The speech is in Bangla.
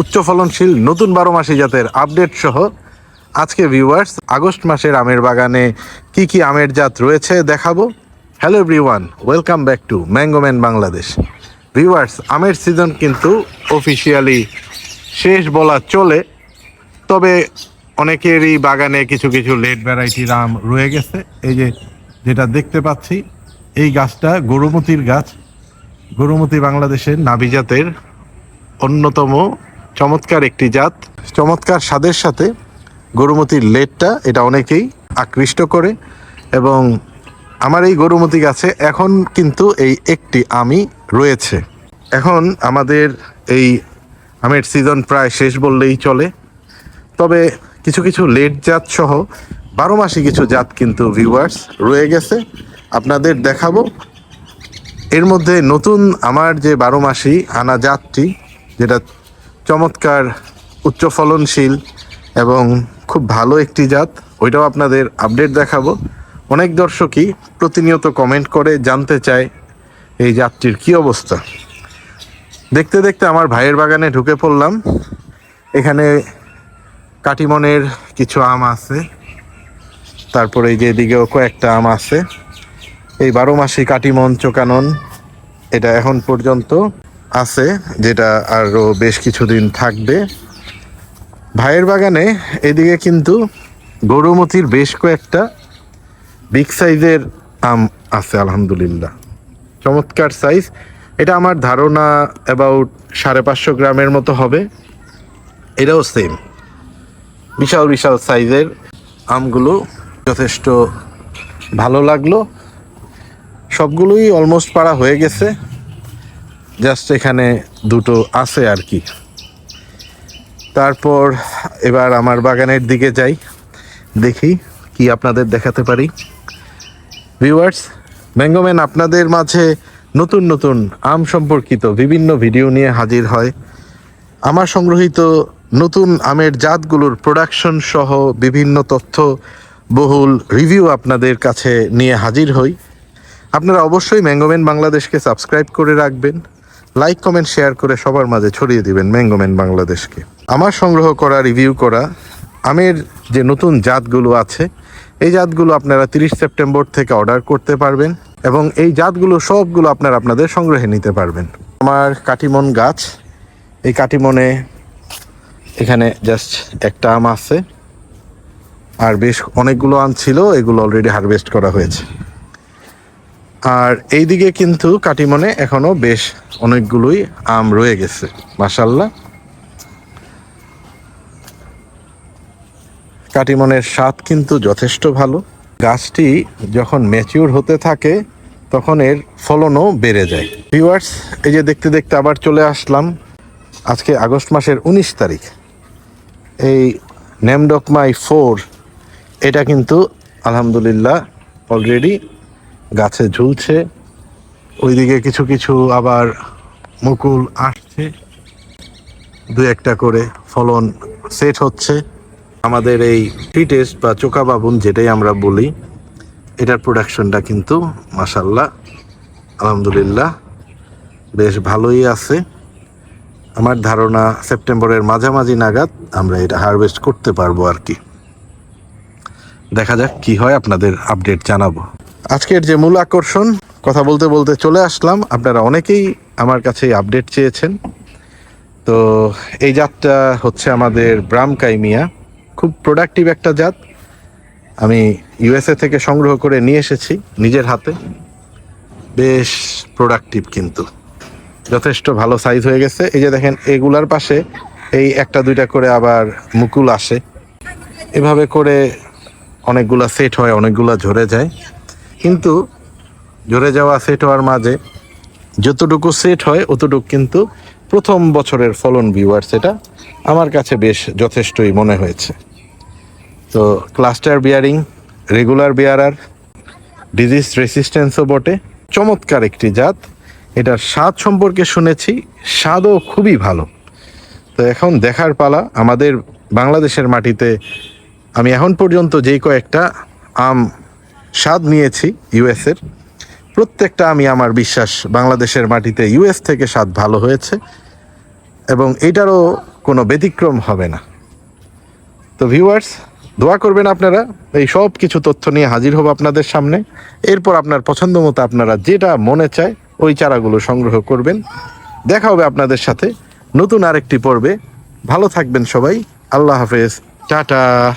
উচ্চ ফলনশীল নতুন বারো মাসি জাতের আপডেট সহ আজকে ভিউয়ার্স আগস্ট মাসের আমের বাগানে কি কি আমের জাত রয়েছে দেখাবো। Hello everyone welcome back to Mangoman Bangladesh viewers আমের সিজন কিন্তু অফিসিয়ালি শেষ বলা চলে, তবে অনেকেরই বাগানে কিছু কিছু লেট ভ্যারাইটির আম রয়ে গেছে। এই যে যেটা দেখতে পাচ্ছি, এই গাছটা গরুমতির গাছ। গরুমতি বাংলাদেশের নাভি জাতের অন্যতম চমৎকার একটি জাত। চমৎকার স্বাদের সাথে গরুমতির লেটটা এটা অনেকেই আকৃষ্ট করে এবং আমার এই গরুমতি গাছে এখন কিন্তু এই একটি আমি রয়েছে। এখন আমাদের এই আমের সিজন প্রায় শেষ বললেই চলে। তবে কিছু কিছু লেট জাত সহ বারো মাসি কিছু জাত কিন্তু ভিউয়ার্স রয়ে গেছে। আপনাদের দেখাবো। এর মধ্যে নতুন আমার যে বারো মাসি আনা জাতটি, যেটা চমৎকার, উচ্চ ফলনশীল এবং খুব ভালো একটি জাত। ওইটাও আপনাদের আপডেট দেখাবো। অনেক দর্শকই প্রতিনিয়ত কমেন্ট করে জানতে চায় এই জাতটির কি অবস্থা। দেখতে দেখতে আমার ভাইয়ের বাগানে ঢুকে পড়লাম। এখানে কাটিমনের কিছু আম আছে। তারপরে এই যে এদিকেও কয়েকটা আম আছে। এই বারো মাসি কাটিমন চোকানন, এটা এখন পর্যন্ত আছে, যেটা আরও বেশ কিছুদিন থাকবে। ভাইয়ের বাগানে এদিকে কিন্তু গরুমতির বেশ কয়েকটা বিগ সাইজের আম আছে, আলহামদুলিল্লাহ। চমৎকার সাইজ। এটা আমার ধারণা অ্যাবাউট সাড়ে পাঁচশো গ্রামের মতো হবে। এটাও সেম বিশাল বিশাল সাইজের আমগুলো যথেষ্ট ভালো লাগল। সবগুলোই অলমোস্ট পাড়া হয়ে গেছে। জাস্ট এখানে দুটো আছে আর কি। তারপর এবার আমার বাগানের দিকে যাই। দেখি কি আপনাদের দেখাতে পারি। ভিউয়ার্স ম্যাঙ্গোম্যান আপনাদের মাঝে নতুন নতুন আম সম্পর্কিত বিভিন্ন ভিডিও নিয়ে হাজির হয়। আমার সংগ্রহিত নতুন আমের জাতগুলোর প্রোডাকশন সহ বিভিন্ন তথ্য, বহুল রিভিউ আপনাদের কাছে নিয়ে হাজির হই। আপনারা অবশ্যই ম্যাঙ্গোম্যান বাংলাদেশকে সাবস্ক্রাইব করে রাখবেন। লাইক কমেন্ট শেয়ার করে সবার মাঝে ছড়িয়ে দিবেন ম্যাঙ্গোম্যান বাংলাদেশকে আমার সংগ্রহ করা রিভিউ করা, আমের যে নতুন জাতগুলো আছে, এই জাতগুলো আপনারা তিরিশ সেপ্টেম্বর থেকে অর্ডার করতে পারবেন এবং এই জাতগুলো সবগুলো আপনারা আপনাদের সংগ্রহে নিতে পারবেন। আমার কাটিমন গাছ, এই কাটিমনে এখানে জাস্ট একটা আম আছে। আর বেশ অনেকগুলো আম ছিল, এগুলো অলরেডি হারভেস্ট করা হয়েছে। আর এইদিকে কিন্তু কাটিমনে এখনও বেশ অনেকগুলোই আম রয়ে গেছে মাসাল্লাহ কাটিমনের স্বাদ কিন্তু যথেষ্ট ভালো। গাছটি যখন ম্যাচিউর হতে থাকে, তখন এর ফলনও বেড়ে যায়। ভিউয়ার্স এই যে দেখতে দেখতে আবার চলে আসলাম। আজকে আগস্ট মাসের উনিশ তারিখ। এই নেমডকমাই ফোর এটা কিন্তু আলহামদুলিল্লাহ অলরেডি গাছে ঝুলছে, ওইদিকে কিছু কিছু আবার মুকুল আসছে। দু একটা করে ফলন সেট হচ্ছে। আমাদের এই টি টেস্ট বা চোকা বাবুন যেটাই আমরা বলি, এটার প্রোডাকশনটা কিন্তু মাসাল্লাহ আলহামদুলিল্লাহ, বেশ ভালোই আছে। আমার ধারণা সেপ্টেম্বরের মাঝামাঝি নাগাদ আমরা এটা হারভেস্ট করতে পারব আর কি। দেখা যাক কি হয়, আপনাদের আপডেট জানাব। আজকের যে মূল আকর্ষণ, কথা বলতে বলতে চলে আসলাম। আপনারা অনেকেই আমার কাছে আপডেট চেয়েছেন। তো এই জাতটা হচ্ছে আমাদের ব্রাম কাইমিয়া। খুব প্রোডাক্টিভ একটা জাত। আমি ইউএসএ থেকে সংগ্রহ করে নিয়ে এসেছি নিজের হাতে। বেশ প্রোডাক্টিভ কিন্তু। যথেষ্ট ভালো সাইজ হয়ে গেছে। এই যে দেখেন, এগুলার পাশে এই একটা, দুইটা করে আবার মুকুল আসে। এভাবে করে অনেকগুলা সেট হয়, অনেকগুলা ঝরে যায়। কিন্তু ঝরে যাওয়া সেট হওয়ার মাঝে যতটুকু সেট হয় অতটুকু কিন্তু প্রথম বছরের ফলন ভিউয়ার সেটা আমার কাছে বেশ যথেষ্টই মনে হয়েছে। তো cluster bearing regular bearer disease রেসিস্ট্যান্সও বটে। চমৎকার একটি জাত। এটার স্বাদ সম্পর্কে শুনেছি, স্বাদও খুবই ভালো। তো এখন দেখার পালা, আমাদের বাংলাদেশের মাটিতে আমি এখন পর্যন্ত যেই কয়েকটা আম স্বাদ নিয়েছি ইউএসের প্রত্যেকটা আমি আমার বিশ্বাস, বাংলাদেশের মাটিতে ইউএস থেকে স্বাদ ভালো হয়েছে এবং এটারও কোনো ব্যতিক্রম হবে না। তো ভিউয়ার্স দোয়া করবেন আপনারা, এই সব কিছু তথ্য নিয়ে হাজির হব আপনাদের সামনে। এরপর আপনার পছন্দ মতো আপনারা যেটা মনে চায়, ওই চারাগুলো সংগ্রহ করবেন। দেখা হবে আপনাদের সাথে নতুন আরেকটি পর্বে। ভালো থাকবেন সবাই। আল্লাহ হাফেজ। টাটা।